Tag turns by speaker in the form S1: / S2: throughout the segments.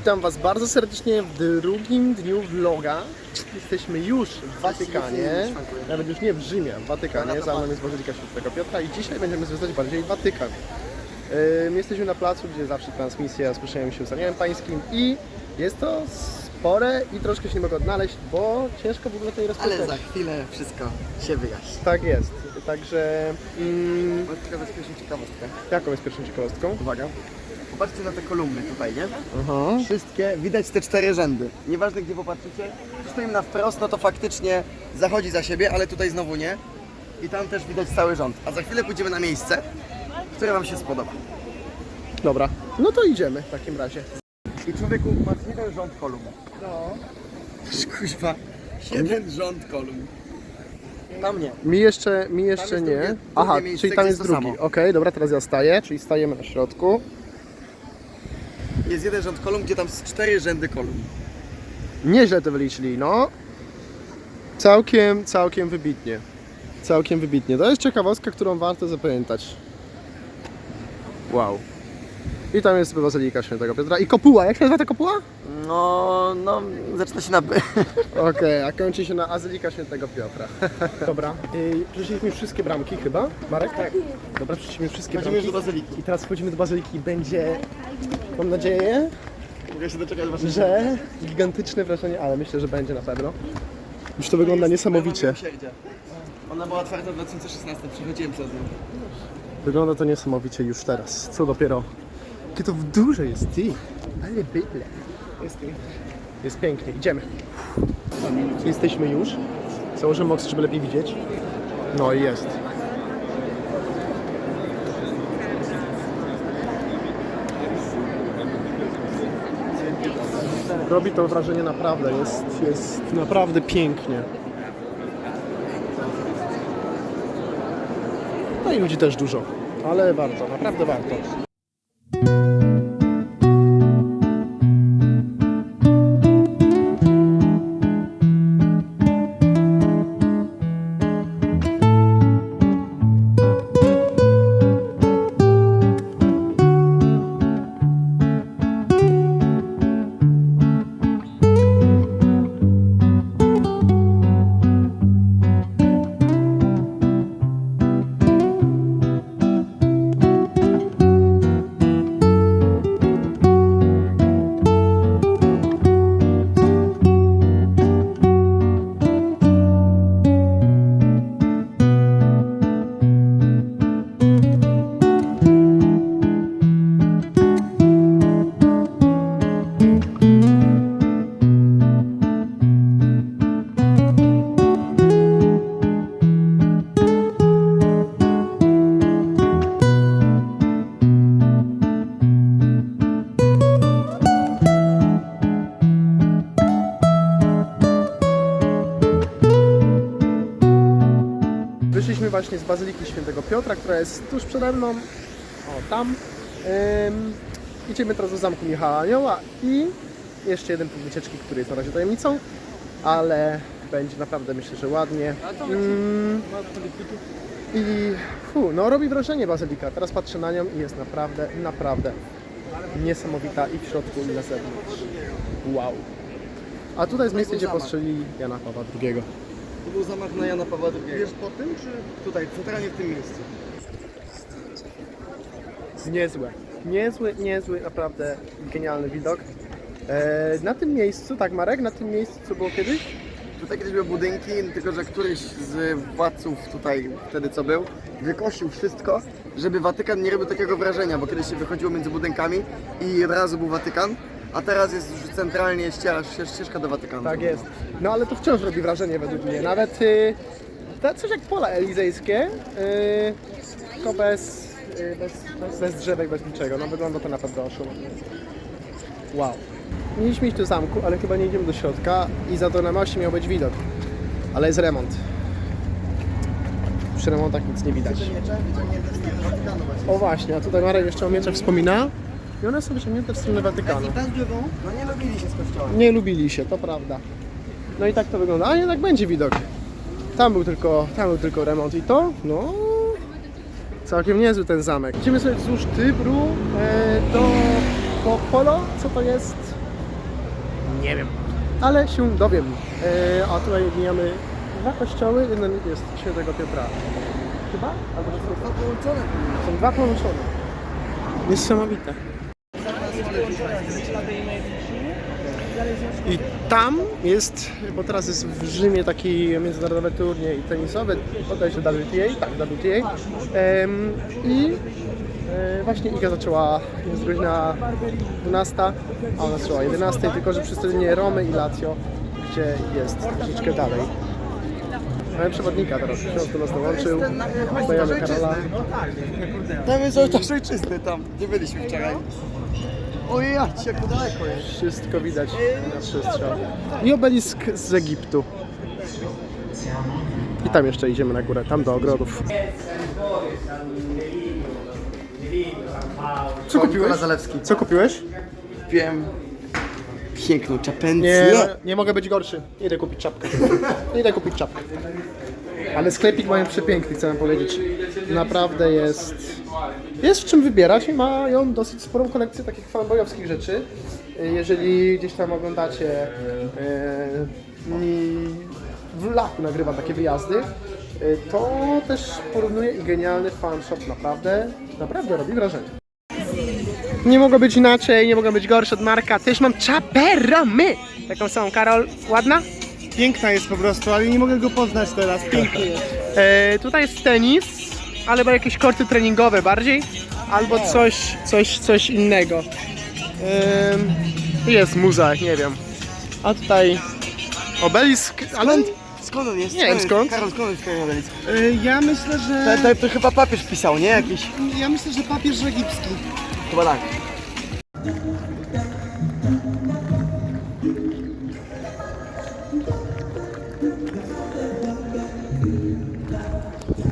S1: Witam Was bardzo serdecznie w drugim dniu vloga. Jesteśmy już w Watykanie, nawet już nie w Rzymie, w Watykanie. Za mną jest Bazylika Świętego Piotra i dzisiaj będziemy zwiedzać bardziej Watykan. Ym, Jesteśmy na placu, gdzie zawsze transmisja z Puszeniem się Aniołem Pańskim i jest to spore i troszkę się nie mogę odnaleźć, bo ciężko w ogóle tej rozpocząć.
S2: Ale za chwilę wszystko się wyjaśni.
S1: Tak jest, także mm,
S2: ciekawostkę.
S1: jaką jest pierwszą ciekawostką?
S2: Uwaga. Popatrzcie na te kolumny tutaj, nie?
S1: Aha.
S2: Wszystkie, widać te cztery rzędy. Nieważne gdzie popatrzycie, stoimy na wprost, no to faktycznie zachodzi za siebie, ale tutaj znowu nie. I tam też widać cały rząd. A za chwilę pójdziemy na miejsce, które Wam się spodoba.
S1: Dobra, no to idziemy w takim razie.
S2: I człowieku, masz jeden rząd kolumn.
S1: No.
S2: Kuźwa, jeden rząd kolumn. Tam nie.
S1: Mi jeszcze, mi jeszcze
S2: jest
S1: nie.
S2: drugie-
S1: Aha,
S2: drugie miejsce,
S1: czyli tam
S2: gdzie
S1: jest
S2: jest to
S1: drugi.
S2: samo.
S1: Okej, dobra, teraz ja staję, czyli stajemy na środku.
S2: Jest jeden rząd kolumn, gdzie tam są cztery rzędy kolumn.
S1: Nieźle to wyliczyli, no. Całkiem, całkiem wybitnie. Całkiem wybitnie. To jest ciekawostka, którą warto zapamiętać. Wow. I tam jest Bazylika Świętego Piotra. I kopuła, jak się nazywa ta kopuła?
S2: No, no, zaczyna się na B.
S1: Okej, a kończy się na Azylika Świętego Piotra. Dobra, yy, przeszliśmy wszystkie bramki chyba, Marek? Tak. Dobra, przeszliśmy wszystkie
S2: Chodzimy już
S1: bramki.
S2: do bazyliki.
S1: I teraz wchodzimy do Bazyliki. Będzie, mam nadzieję,
S2: Mogę się doczekać waszej
S1: że gigantyczne wrażenie, ale myślę, że będzie na pewno. Już to wygląda niesamowicie.
S2: Ona była otwarta w 2016, przechodziłem przez nią.
S1: Wygląda to niesamowicie już teraz. Co dopiero. Jakie to w duże jest, ty. Ale bydle.
S2: Jest
S1: Jest pięknie, idziemy. Jesteśmy już. Założymy oksy, żeby lepiej widzieć. No i jest. Robi to wrażenie naprawdę, jest, jest naprawdę pięknie. No i ludzi też dużo, ale warto, naprawdę warto. Świętego Piotra, która jest tuż przede mną. O, tam. Ym, idziemy teraz do zamku Michała Anioła i jeszcze jeden punkt wycieczki, który jest na razie tajemnicą, ale będzie naprawdę myślę, że ładnie. Ym, I fu, no robi wrażenie Bazylika. Teraz patrzę na nią i jest naprawdę, naprawdę niesamowita i w środku i na zewnątrz. Wow. A tutaj jest miejsce, gdzie postrzelili Jana Pawła II.
S2: To był zamach na Jana Pawła II.
S1: Wiesz po tym, czy
S2: Tutaj, centralnie w tym miejscu.
S1: Niezłe. Niezły, niezły, naprawdę genialny widok. E, na tym miejscu, tak Marek, na tym miejscu co było kiedyś?
S2: Tutaj kiedyś były budynki, tylko że któryś z władców tutaj, wtedy co był, wykosił wszystko, żeby Watykan nie robił takiego wrażenia, bo kiedyś się wychodziło między budynkami i od razu był Watykan, a teraz jest już centralnie ścieżka, ścieżka do Watykanu.
S1: Tak jest. No ale to wciąż robi wrażenie według mnie. Nawet y, to coś jak pola elizejskie, y, tylko bez, y, bez, bez, bez drzewek, bez niczego. No wygląda to naprawdę oszumowanie. Wow. Mieliśmy iść do zamku, ale chyba nie idziemy do środka i za to na moście miał być widok. Ale jest remont. Przy remontach nic nie widać.
S2: Miecze.
S1: O właśnie, a tutaj Marek jeszcze o mieczach wspomina. I one są wyciągnięte w stronę Watykanu.
S2: No nie lubili się z kościołem.
S1: Nie lubili się, to prawda. No i tak to wygląda. A jednak będzie widok. Tam był tylko, tam był tylko remont i to, no... Całkiem niezły ten zamek. Idziemy sobie wzdłuż Tybru e, do Popolo. Co to jest? Nie wiem. Ale się dowiem. E, a tutaj mijamy dwa kościoły, jeden jest świętego Piotra. Chyba? Albo są dwa połączone. Są dwa połączone. Niesamowite. I tam jest, bo teraz jest w Rzymie taki międzynarodowy turniej tenisowy, bodajże WTA, tak, WTA. Em, I e, właśnie Iga zaczęła, jest godzina 12, a ona zaczęła o 11, tylko że przy nie Romy i Lazio, gdzie jest troszeczkę dalej. Mamy przewodnika teraz, ksiądz do nas dołączył, znajomy Karola.
S2: Tam jest ołtarz ojczysty, tam, gdzie byliśmy wczoraj. Ojej, jak daleko jest.
S1: Wszystko widać na przestrzał. I obelisk z Egiptu. I tam jeszcze idziemy na górę, tam do ogrodów. Co kupiłeś?
S2: Zalewski.
S1: Co kupiłeś?
S2: Kupiłem piękną
S1: Nie,
S2: czapencję.
S1: nie mogę być gorszy. Idę kupić czapkę. Idę kupić czapkę. Ale sklepik mają przepiękny, chcę wam powiedzieć. Naprawdę jest... Jest w czym wybierać i mają dosyć sporą kolekcję takich fanboyowskich rzeczy. Jeżeli gdzieś tam oglądacie... Mi w laku nagrywam takie wyjazdy, yy, to też porównuję i genialny fanshop naprawdę, naprawdę robi wrażenie. Nie mogło być inaczej, nie mogło być gorsze od Marka. Też mam czapę Romy. Jaką są, Karol? Ładna?
S3: Piękna jest po prostu, ale nie mogę go poznać teraz. Piękny jest.
S1: E, tutaj jest tenis, albo jakieś korty treningowe bardziej, albo coś, coś, coś innego. Em, jest muza, nie wiem. A tutaj obelisk, ale
S2: Skąd on jest?
S1: Nie wiem skąd.
S2: Karol, skąd jest ten obelisk?
S3: Y, Ja myślę,
S2: To,
S3: że.
S2: to, to chyba papież pisał, nie? Jakiś.
S3: Ja myślę, że papież egipski.
S2: Chyba tak.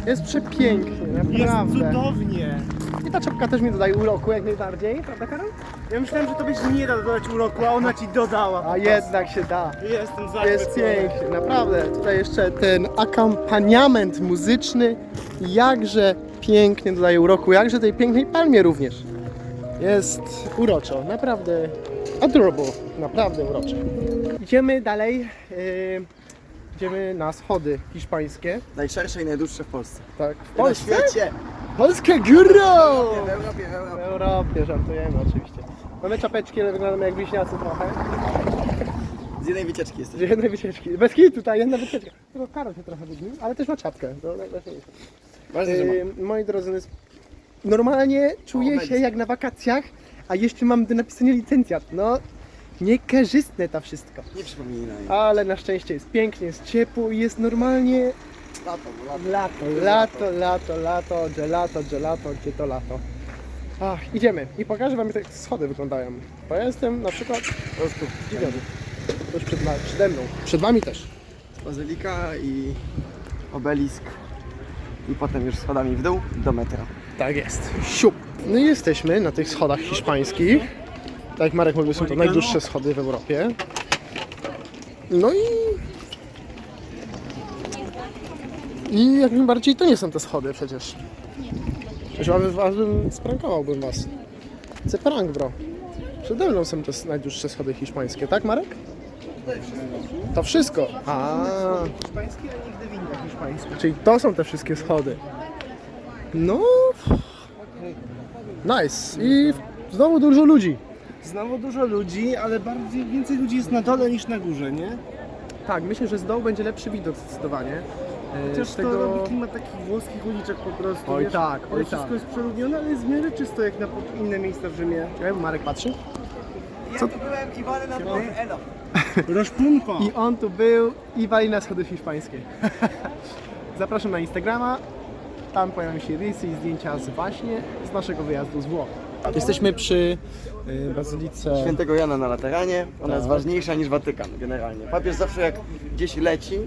S1: Jest przepięknie,
S3: Jest
S1: naprawdę.
S3: cudownie.
S1: I ta czapka też mi dodaje uroku jak najbardziej, prawda Karol?
S3: Ja myślałem, że to będzie nie da dodać uroku, a ona ci dodała.
S1: A jednak się da.
S3: Jestem
S1: Jest
S3: zachwycony.
S1: pięknie, naprawdę. Tutaj jeszcze ten akompaniament muzyczny jakże pięknie dodaje uroku, jakże tej pięknej palmie również. Jest uroczo, naprawdę adorable, naprawdę urocze. Idziemy dalej, yy, idziemy na schody hiszpańskie.
S2: Najszersze i najdłuższe w Polsce.
S1: Tak, w
S2: Na
S1: Polsce?
S2: świecie.
S1: Polskie góro!
S2: W Europie, w
S1: W
S2: Europie.
S1: Europie, żartujemy oczywiście. Mamy czapeczki, ale wyglądamy jak wiśniacy trochę.
S2: Z jednej wycieczki jesteś.
S1: Z jednej wycieczki. Bez kitu, tutaj jedna wycieczka. Tylko Karol się trochę wydnił, ale też ma czapkę. To najważniejsze.
S2: Ważne, że ma.
S1: Yy, moi drodzy, jest... normalnie czuję się
S2: będzie.
S1: jak na wakacjach, a jeszcze mam do napisania licencjat. No, niekorzystne to wszystko.
S2: Nie przypominaj.
S1: Ale na szczęście jest pięknie, jest ciepło i jest normalnie
S2: Lato, lato.
S1: lato, lato, lato, lato, gelato, gelato, gdzie to lato. Ach, idziemy i pokażę wam jak schody wyglądają. Bo ja jestem na przykład po prostu zdziwiony. Ktoś przed, przede mną. Przed wami też.
S2: Bazylika i obelisk. I potem już schodami w dół do metra.
S1: Tak jest. Siup. No i jesteśmy na tych schodach hiszpańskich. Tak jak Marek mówił, są to najdłuższe schody w Europie. No i... I jak najbardziej to nie są te schody przecież. Przecież was, was bym sprankowałbym was. Chcę prank, bro. Przede mną są te najdłuższe schody hiszpańskie, tak Marek? To wszystko. A,
S3: Hiszpański, a nigdy
S1: czyli to są te wszystkie schody. No. Nice. I znowu dużo ludzi.
S3: Znowu dużo ludzi, ale bardziej więcej ludzi jest na dole niż na górze, nie?
S1: Tak, myślę, że z dołu będzie lepszy widok zdecydowanie. E,
S3: Chociaż
S1: z
S3: to robi klimat takich włoskich uliczek po prostu.
S1: Oj
S3: wiesz?
S1: tak, oj
S3: Wszystko
S1: tak.
S3: jest przeludnione, ale jest w miarę czysto jak na inne miejsca w Rzymie.
S1: Ja Marek patrzy.
S2: Ja tu byłem i walę na elo.
S3: Roszpunko!
S1: I on tu był i wali na schody hiszpańskie. Zapraszam na Instagrama. Tam pojawią się rysy i zdjęcia z właśnie z naszego wyjazdu z Włoch. Jesteśmy przy bazylice.
S2: Świętego Jana na Lateranie. Ona jest
S1: Tak.
S2: ważniejsza niż Watykan generalnie. Papież zawsze jak gdzieś leci,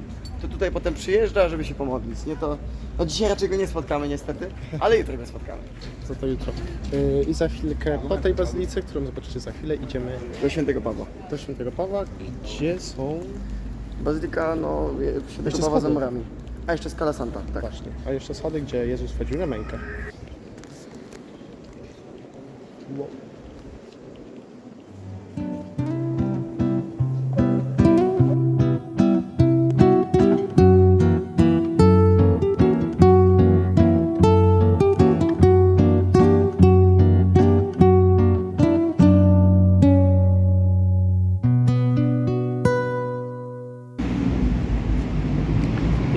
S2: to tutaj potem przyjeżdża, żeby się pomodlić. Nie to. No dzisiaj raczej go nie spotkamy niestety, ale jutro go spotkamy.
S1: Co to jutro? Y, I za chwilkę po tej bazylice, którą zobaczycie za chwilę, idziemy
S2: Do świętego Pawła.
S1: do Świętego Pawła, gdzie są
S2: Bazylika, no, świętego
S1: Jeszcze
S2: Pawła za
S1: schody.
S2: murami. A jeszcze Skala Santa, tak.
S1: Właśnie. A jeszcze schody, gdzie Jezus wchodził na mękę. Wow.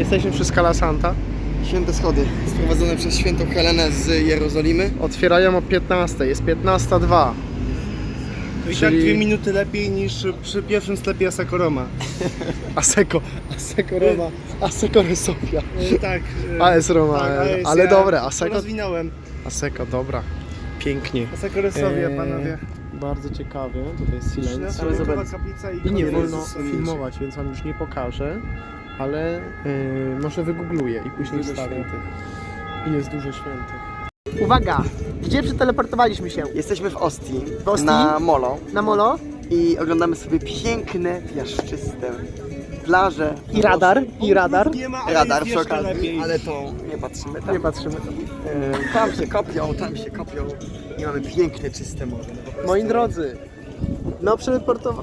S1: Jesteśmy przy Scala Santa.
S2: Święte schody sprowadzone przez świętą Helenę z Jerozolimy.
S1: Otwierają o 15, jest 15.02.
S3: To i
S1: Czyli-
S3: tak dwie minuty lepiej niż przy pierwszym sklepie Asakoroma.
S1: Aseko, Aseko Roma, Aseko Resofia.
S3: E, tak. e,
S1: AS Roma,
S3: AS,
S1: ale
S3: ja
S1: dobre, Aseko,
S3: Rozwinąłem.
S1: Aseko, dobra. Pięknie.
S3: Asakoresowia,
S1: Eee,
S3: panowie.
S1: Bardzo ciekawie, tutaj jest
S3: kaplica i
S1: nie wolno filmować, więc wam już nie pokażę, ale yy, może wygoogluję i później
S2: Dużo
S1: wstawię.
S2: świętych.
S1: I jest dużo świętych. Uwaga! Gdzie przeteleportowaliśmy się?
S2: Jesteśmy w Ostii,
S1: W Ostii?
S2: na Molo
S1: Na molo?
S2: i oglądamy sobie piękne, piaszczyste plaże.
S1: I radar, i radar.
S3: Nie ma, ale
S2: Radar
S3: jest
S2: przy
S3: jeszcze
S2: okazji,
S3: lepiej.
S2: ale to nie patrzymy tam.
S1: Nie patrzymy.
S2: E, Tam się kopią, tam się kopią i mamy piękne, czyste morze. No po prostu.
S1: Moi drodzy, no przeteleportowa...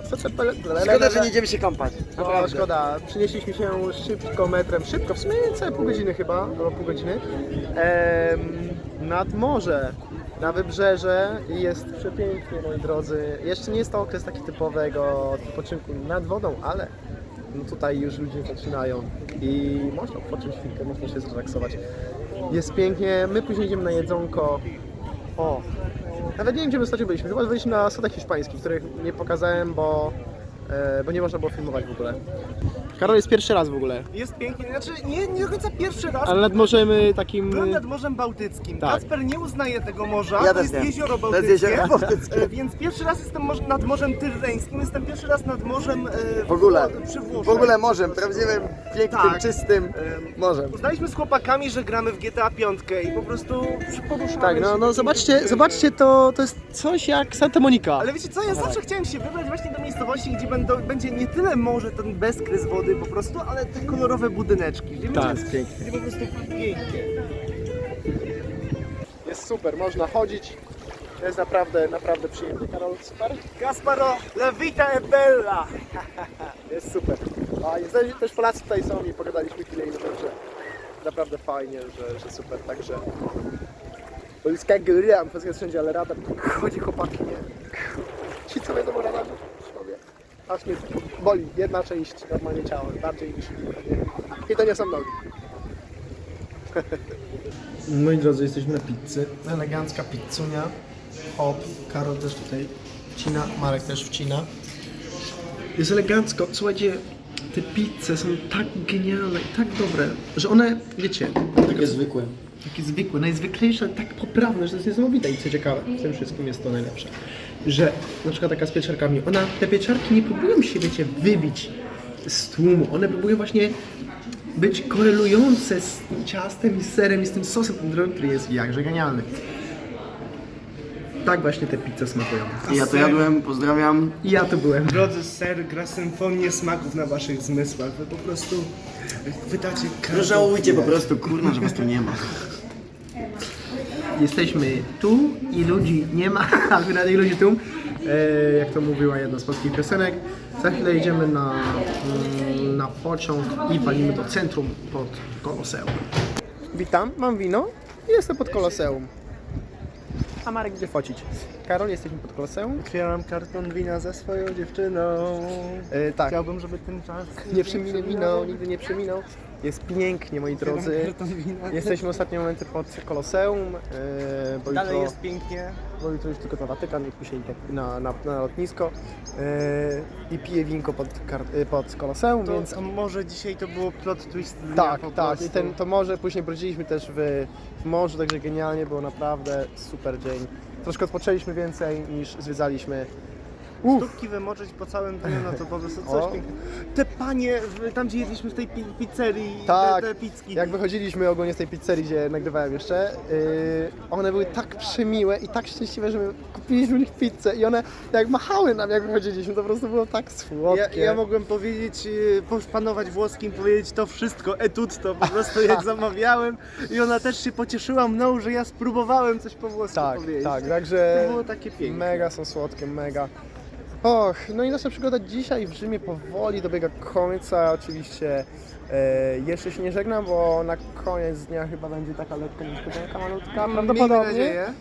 S2: Szkoda, że nie idziemy się kąpać.
S1: No,
S2: Naprawdę.
S1: szkoda. Przenieśliśmy się szybko metrem, szybko, w sumie całe pół godziny chyba, albo pół godziny, em, nad morze, na wybrzeże i jest przepięknie, moi drodzy. Jeszcze nie jest to okres taki typowego odpoczynku nad wodą, ale no tutaj już ludzie zaczynają i można odpocząć chwilkę, można się zrelaksować. Jest pięknie, my później idziemy na jedzonko. O, nawet nie wiem, gdzie my ostatnio byliśmy. Chyba byliśmy na sodach hiszpańskich, których nie pokazałem, bo, e, bo nie można było filmować w ogóle. Karol jest pierwszy raz w ogóle,
S3: Jest pięknie, znaczy nie, nie do końca pierwszy raz.
S1: ale nad morzem y, takim...
S3: Byłem nad Morzem Bałtyckim.
S1: Tak.
S3: Kacper nie uznaje tego morza,
S2: Ja
S3: to
S2: też
S3: jest
S2: nie.
S3: jezioro
S2: To jest
S3: bałtyckie.
S2: jezioro bałtyckie.
S3: E, Więc pierwszy raz jestem morz- nad Morzem Tyrreńskim, jestem pierwszy raz nad morzem e,
S2: W ogóle.
S3: Przy Włoszech.
S2: W ogóle morzem, prawdziwym, pięknym,
S3: Tak.
S2: czystym
S3: Em,
S2: morzem.
S3: Uznaliśmy z chłopakami, że gramy w GTA 5 i po prostu poruszamy
S1: Tak, no,
S3: się
S1: no zobaczcie, zobaczcie, to, to jest coś jak Santa Monica.
S3: Ale wiecie co, ja zawsze chciałem się wybrać właśnie do miejscowości, gdzie będą, będzie nie tyle morze, ten bezkres wody po prostu, ale te kolorowe budyneczki. Gdzie
S1: Tak.
S3: będzie pięknie. Po prostu pięknie.
S1: Jest super, można chodzić. Jest naprawdę, naprawdę przyjemnie. Karol, super?
S3: Kasparo, la vita è bella!
S1: Jest super. A jest, też Polacy tutaj są i pogadaliśmy chwilę i że naprawdę fajnie, że, że super, także... Polska gryla, Polska jest wszędzie, ale radar, chodzi chłopaki, nie? Ci co wiedzą o radarze, sobie. Aż mnie boli jedna część normalnie ciała, bardziej niż? I to nie są nogi. Moi drodzy, jesteśmy na pizzy. Elegancka pizzunia. Hop, Karol też tutaj wcina, Marek też wcina. Jest elegancko. Słuchajcie, te pizze są tak genialne i tak dobre, że one, wiecie, takie zwykłe. Takie zwykłe, najzwyklejsze, ale tak poprawne, że to jest niesamowite. I co ciekawe, w tym wszystkim jest to najlepsze, że na przykład taka z pieczarkami, ona, te pieczarki nie próbują się, wiecie, wybić z tłumu. One próbują właśnie być korelujące z tym ciastem i z serem i z tym sosem który jest jakże genialny. Tak właśnie te pizze smakują.
S2: I ja to jadłem, pozdrawiam.
S1: I ja to byłem.
S3: Drodzy ser gra symfonię smaków na waszych zmysłach. Wy po prostu chwytacie każdą
S2: No żałujcie po prostu, kurna, że was tu nie ma.
S1: Jesteśmy tu i ludzi nie ma, akurat i ludzi tu. E, jak to mówiła jedna z polskich piosenek. Za chwilę jedziemy na, mm, na pociąg i walimy do centrum pod Koloseum. Witam, mam wino i jestem pod Koloseum. A Marek gdzie focić? Karol, jesteśmy pod Koloseum.
S3: Otwieram karton wina ze swoją dziewczyną.
S1: E, tak,
S3: Chciałbym, żeby ten czas
S1: nie przeminął, minął, nigdy nie przeminął. Jest pięknie, moi drodzy. Jesteśmy ostatnie momenty pod Koloseum, e, bo
S3: Dalej
S1: jutro...
S3: jest pięknie.
S1: bo jutro już tylko na Watykan i później na, na, na lotnisko yy, i piję winko pod, kar- yy, pod Koloseum,
S3: To,
S1: więc
S3: to może dzisiaj to było plot twist dnia
S1: tak,
S3: po
S1: tak.
S3: prostu.
S1: I ten, to morze później brodziliśmy też w, w morzu, także genialnie, było naprawdę super dzień. Troszkę odpoczęliśmy więcej niż zwiedzaliśmy.
S3: Stópki wymoczyć po całym dniu, no to po prostu
S1: O.
S3: coś pięknego. Te panie, w- tam gdzie jedliśmy w tej pi- pizzerii,
S1: Tak.
S3: te, te pizzki.
S1: jak wychodziliśmy ogólnie z tej pizzerii, gdzie nagrywałem jeszcze, yy, one były tak przemiłe i tak szczęśliwe, że my kupiliśmy u nich pizzę i one jak machały nam jak wychodziliśmy, to po prostu było tak
S3: Ja,
S1: słodkie.
S3: ja mogłem powiedzieć, yy, panować włoskim, powiedzieć to wszystko, etutto, po prostu jak zamawiałem i ona też się pocieszyła mną, że ja spróbowałem coś po włosku
S1: Tak,
S3: powiedzieć.
S1: tak, także
S3: To było takie piękne.
S1: mega są słodkie, mega. Och, no i nasza przygoda dzisiaj w Rzymie powoli dobiega końca. Oczywiście e, jeszcze się nie żegnam, bo na koniec dnia chyba będzie taka lekka niespodzianka malutka prawdopodobnie. E,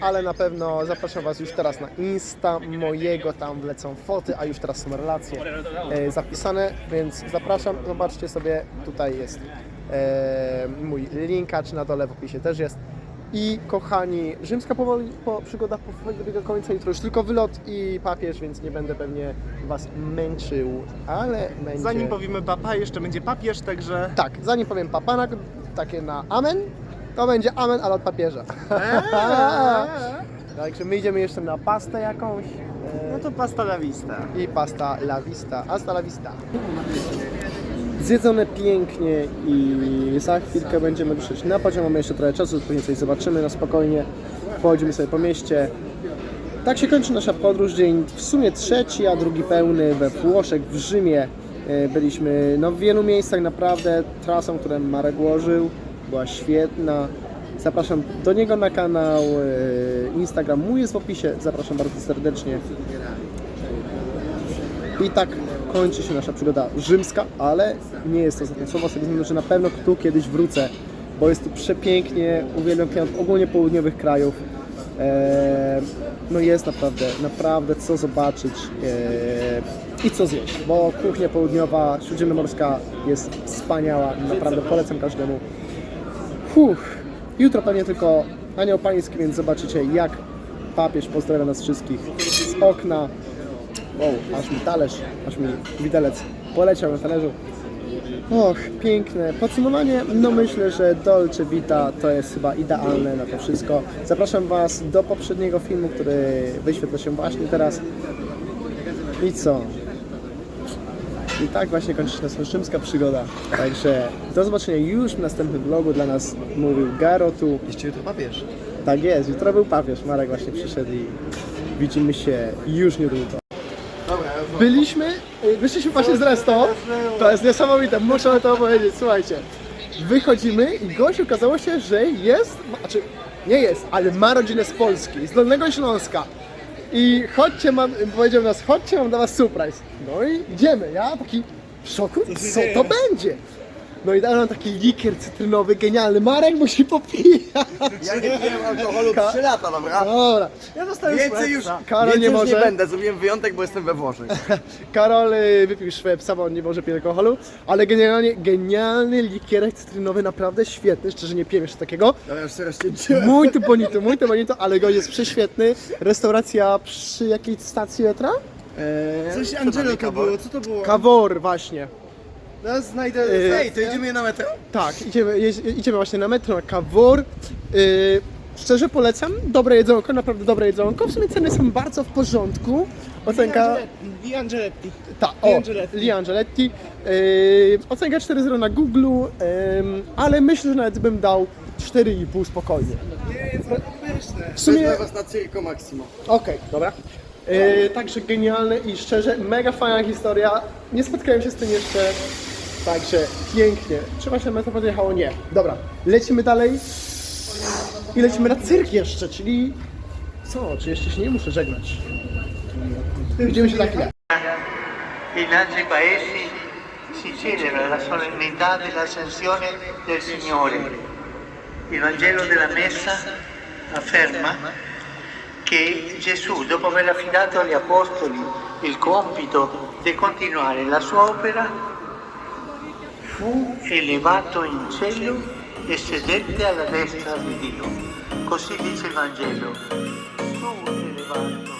S1: ale na pewno zapraszam Was już teraz na Insta mojego, tam wlecą foty, a już teraz są relacje e, zapisane, więc zapraszam, zobaczcie sobie, tutaj jest e, mój linka, czy na dole w opisie też jest. I kochani, rzymska powoli, po, przygoda powoli dobiega końca, jutro już tylko wylot i papież, więc nie będę pewnie Was męczył, ale będzie...
S3: Zanim powiemy papa, jeszcze będzie papież, także...
S1: Tak, zanim powiem papanak, takie na amen, to będzie amen, ale od papieża. Także my idziemy jeszcze na pastę jakąś
S3: No to pasta la vista.
S1: i pasta la vista, hasta la vista. Zjedzone pięknie i za chwilkę będziemy ruszać na pociąg. Mamy jeszcze trochę czasu, później coś zobaczymy na spokojnie. Pochodzimy sobie po mieście. Tak się kończy nasza podróż. Dzień w sumie trzeci, a drugi pełny we Włoszech, w Rzymie. E, Byliśmy no, w wielu miejscach, naprawdę. Trasą, którą Marek ułożył, była świetna. Zapraszam do niego na kanał. e, Instagram mój jest w opisie. Zapraszam bardzo serdecznie. I tak kończy się nasza przygoda rzymska, ale nie jest to ostatnie słowo, względu, że na pewno tu kiedyś wrócę, bo jest tu przepięknie, uwielbiam klimat ogólnie południowych krajów. Eee, no jest naprawdę, naprawdę co zobaczyć eee, i co zjeść, bo kuchnia południowa, śródziemnomorska jest wspaniała, naprawdę polecam każdemu. Fuh. Jutro pewnie tylko anioł pański, więc zobaczycie jak papież pozdrawia nas wszystkich z okna. Wow, aż mi talerz, aż mi widelec poleciał na talerzu. Och, piękne. Podsumowanie, no myślę, że Dolce Vita to jest chyba idealne na to wszystko. Zapraszam Was do poprzedniego filmu, który wyświetla się właśnie teraz. I co? I tak właśnie kończy się nasza rzymska przygoda. Także do zobaczenia już w następnym vlogu. Dla nas mówił Garo tu.
S2: Jeszcze jutro papież.
S1: Tak jest, jutro był papież. Marek właśnie przyszedł i widzimy się już niedługo. Byliśmy, y, wyszliśmy właśnie z resto. To jest niesamowite, muszę to powiedzieć, słuchajcie. Wychodzimy i gość okazało się, że jest, znaczy nie jest, ale ma rodzinę z Polski, z Dolnego Śląska. I chodźcie, mam, powiedział nas, chodźcie, mam dla was surprise. No i idziemy, ja taki w szoku, co to będzie? No i dał nam taki likier cytrynowy, genialny. Marek musi popijać.
S2: ja nie piłem alkoholu
S1: Ka-
S2: 3 lata, dobra?
S1: Dobra,
S3: Ja dostałem
S2: Więcej już.
S1: Karol
S2: więcej
S1: nie
S2: już
S1: może.
S2: nie będę, zrobiłem wyjątek, bo jestem we Włoszech.
S1: Karol y, wypił Szwepsa, bo on nie może pić alkoholu, ale generalnie genialny likierek cytrynowy, naprawdę świetny, szczerze nie piłem jeszcze takiego.
S2: Dobra, już teraz się
S1: Muy tu bonito, muy tu bonito, ale go jest prześwietny. Restauracja przy jakiejś stacji metra?
S2: Eee,
S3: Coś
S2: co
S3: Angelo to
S2: Kabor?
S3: było, co to było?
S1: Kawor właśnie.
S3: No, znajdę...
S1: Yy,
S2: Ej, to idziemy na metro?
S1: Tak, idziemy, jeź- idziemy właśnie na metro, na Kawor. Yy, szczerze polecam, dobre jedzonko, naprawdę dobre jedzonko. W sumie ceny są bardzo w porządku. Ocenka...
S3: Di Angeletti.
S1: Ta, o,
S3: Angeletti.
S1: Lee Angeletti. Yy, ocenka 4.0 na Google, yy, ale myślę, że nawet bym dał 4,5 spokojnie.
S3: Nie, jest pyszne.
S1: W sumie,
S2: Wezmę was na Circo Maximo.
S1: okej, dobra. Yy, także genialne i szczerze, mega fajna historia. Nie spotkałem się z tym jeszcze, także pięknie. Czy właśnie metro podjechało? Nie. Dobra, lecimy dalej i lecimy na cyrk jeszcze, czyli co? Czy jeszcze się nie muszę żegnać? Widzimy się za chwilę.
S4: In altri paesi si celebra la solennità dell'ascensione del Signore. Il Vangelo della Messa afferma che Gesù, dopo aver affidato agli Apostoli il compito di continuare la sua opera, fu elevato in cielo e sedette alla destra di Dio. Così dice il Vangelo. Fu elevato.